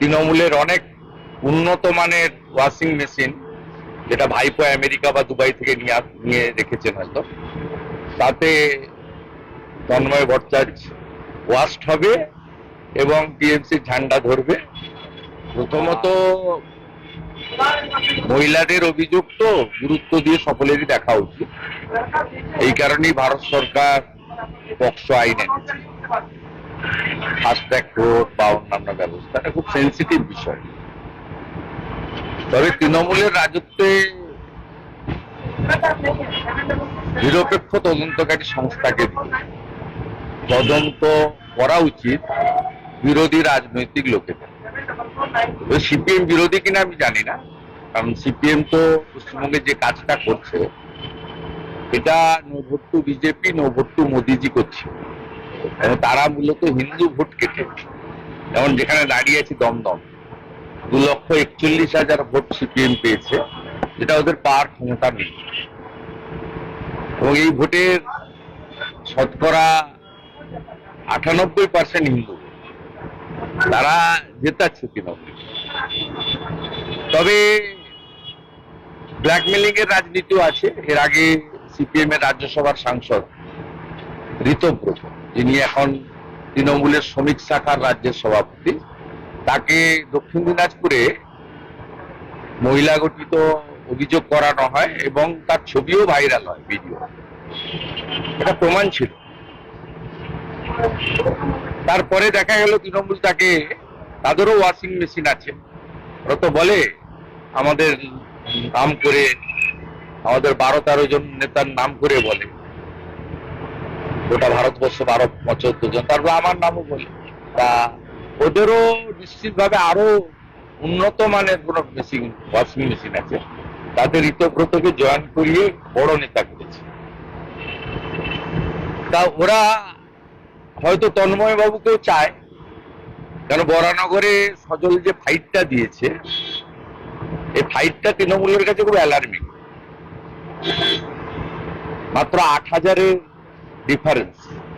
তৃণমূলের অনেক উন্নত মানের ওয়াশিং মেশিন যেটা ভাইপো আমেরিকা বা দুবাই থেকে নিয়ে রেখেছেন হয়তো। তাতে তন্ময় ভট্টাচার্য ওয়াস্ট হবে এবং টিএমসি ঝান্ডা ধরবে। প্রথমত মহিলাদের অভিযোগ তো গুরুত্ব দিয়ে সকলেরই দেখা উচিত। এই কারণেই ভারত সরকার পক্সো আইন এনেছে। ফাস্ট্র্যাক কোর্ট বা অন্যান্য ব্যবস্থা, এটা খুব সেন্সিটিভ বিষয়। তবে তৃণমূলের রাজত্বে নিরপেক্ষ তদন্তকারী সংস্থাকে তদন্ত করা উচিত বিরোধী রাজনৈতিক লোকেদের। সিপিএম বিরোধী কিনা আমি জানি না, কারণ সিপিএম তো পশ্চিমবঙ্গে যে কাজটা করছে, এটা no to BJP no vote to Modiji করছে। তারা মূলত হিন্দু ভোট কেটে যেমন যেখানে দাঁড়িয়ে আছে দমদম, দু লক্ষ একচল্লিশ হাজার ভোট সিপিএম পেয়েছে, যেটা ওদের পাওয়ার ক্ষমতা নেই। এবং এই ভোটের শতকরা আটানব্বই পার্সেন্ট হিন্দু তারা জেতাচ্ছে তৃণমূল। তবে ব্ল্যাকমেলিং এর রাজনীতিও আছে। এর আগে সিপিএম এর রাজ্যসভার সাংসদ ঋতব্রত। যিনি এখন তৃণমূলের শ্রমিক শাখার রাজ্যের সভাপতি, তাকে দক্ষিণ দিনাজপুরে মহিলা গঠিত অভিযোগ করানো হয় এবং তার ছবিও ভাইরাল হয়, ভিডিও। এটা প্রমাণ ছিল। তারপরে দেখা গেল তৃণমূল তাকে, তাদেরও ওয়াশিং মেশিন আছে। ওরা তো বলে, আমাদের নাম করে, আমাদের বারো তেরো জন নেতার নাম করে বলে। গোটা ভারতবর্ষ বারো চোদ্দ জন তারপর আমার নামও বলে। তা ওদেরও নিশ্চিতভাবে আরও উন্নত মানের কোন মেশিন ওয়াশিং মেশিন আছে। তাদের ঋতব্রতকে জয়েন করিয়ে বড় নেতা করেছে। তা ওরা হয়তো তন্ময় বাবুকেও চায়। কেন বরানগরে সজল যে ফাইটটা দিয়েছে, এই ফাইটটা তৃণমূলের কাছে খুব অ্যালার্মিং মাত্র আট হাজারের ডিফারেন্স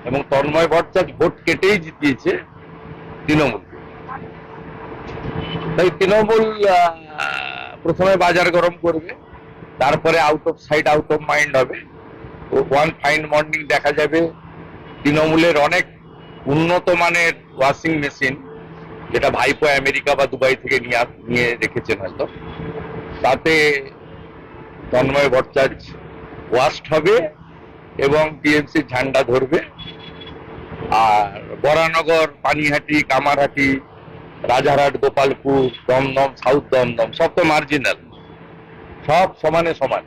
এবং তন্ময় ভট্টাচার্য ভোট কেটেই জিতিয়েছে তৃণমূল। তাই তৃণমূল প্রথমে বাজার গরম করবে, তারপরে out of side out of mind হবে। ওয়ান ফাইন মর্নিং দেখা যাবে তৃণমূলের অনেক উন্নত মানের ওয়াশিং মেশিন যেটা ভাইপো আমেরিকা বা দুবাই থেকে নিয়ে নিয়ে রেখেছেন হয়তো। তাতে তন্ময় ভট্টাচার্য ওয়াস্ট হবে এবং টিএমসি ঝান্ডা ধরবে। আর বরানগর পানিহাটি কামারহাটি রাজারহাট গোপালপুর দমদম সাউথ দমদম সব তো মার্জিনাল সব সমানে সমান।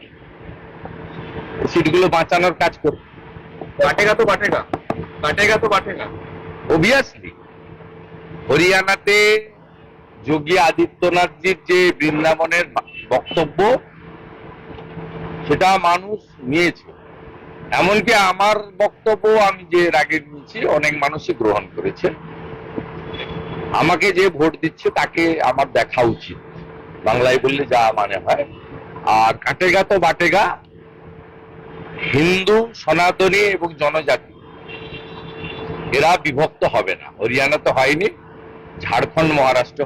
সিটগুলো বাঁচানোর কাজ করবে। বাটেগা তো বাটেগা বাটেগা তো বাটেগা অভিয়াসলি হরিয়ানাতে যোগী আদিত্যনাথজির যে বৃন্দাবনের বক্তব্য সেটা মানুষ নিয়েছে। এমনকি আমার বক্তব্য আমি যে এর আগে নিয়েছি, অনেক মানুষই গ্রহণ করেছে। আমাকে যে ভোট দিচ্ছে তাকে আমার দেখা উচিত। বাংলায় বললে যা মানে হয়। আর কাটেগা তো বাটেগা। হিন্দু, সনাতনী এবং জনজাতি, এরা বিভক্ত হবে না। হরিয়ানা তো হয়নি, ঝাড়খণ্ড, মহারাষ্ট্র।